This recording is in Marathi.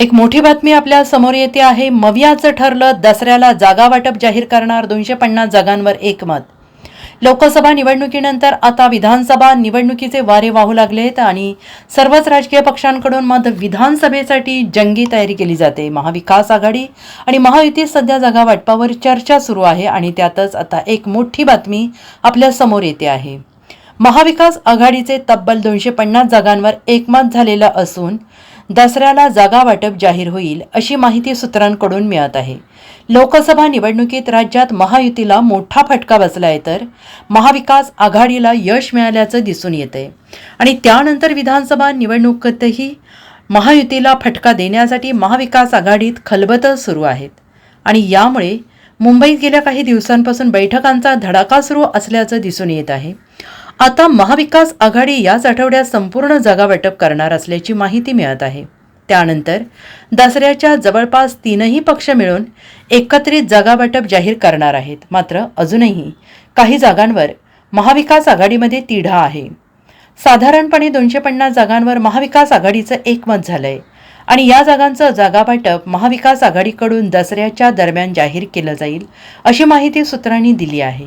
एक मोठी बातमी आपल्यासमोर येते आहे. मवियाचं ठरलं दसऱ्याला जागा वाटप जाहीर करणार दोनशे पन्नास जागांवर एकमत. लोकसभा निवडणुकीनंतर आता विधानसभा निवडणुकीचे वारे वाहू लागलेत आणि सर्वच राजकीय पक्षांकडून मत विधानसभेसाठी जंगी तयारी केली जाते. महाविकास आघाडी आणि महायुती सध्या जागा वाटपावर चर्चा सुरू आहे आणि त्यातच आता एक मोठी बातमी आपल्यासमोर येते आहे. महाविकास आघाडीचे तब्बल दोनशे पन्नास जागांवर एकमत झालेलं असून दसऱ्याला जागा वाटप जाहीर होईल अशी माहिती सूत्रांकडून मिळत आहे. लोकसभा निवडणुकीत राज्यात महायुतीला मोठा फटका बसला आहे तर महाविकास आघाडीला यश मिळाल्याचं दिसून येतंय आणि त्यानंतर विधानसभा निवडणुकीतही महायुतीला फटका देण्यासाठी महाविकास आघाडीत खलबतं सुरू आहेत. आणि यामुळे मुंबईत गेल्या काही दिवसांपासून बैठकांचा धडाका सुरू असल्याचं दिसून येत आहे. आता महाविकास आघाडी याच आठवड्यात संपूर्ण जागा वाटप करणार असल्याची माहिती मिळत आहे. त्यानंतर दसऱ्याच्या जवळपास तीनही पक्ष मिळून एकत्रित जागा वाटप जाहीर करणार आहेत. मात्र अजूनही काही जागांवर महाविकास आघाडीमध्ये तिढा आहे. साधारणपणे दोनशे पन्नास जागांवर महाविकास आघाडीचं एकमत झालंय आणि या जागांचं जागावाटप महाविकास आघाडीकडून दसऱ्याच्या दरम्यान जाहीर केलं जाईल अशी माहिती सूत्रांनी दिली आहे.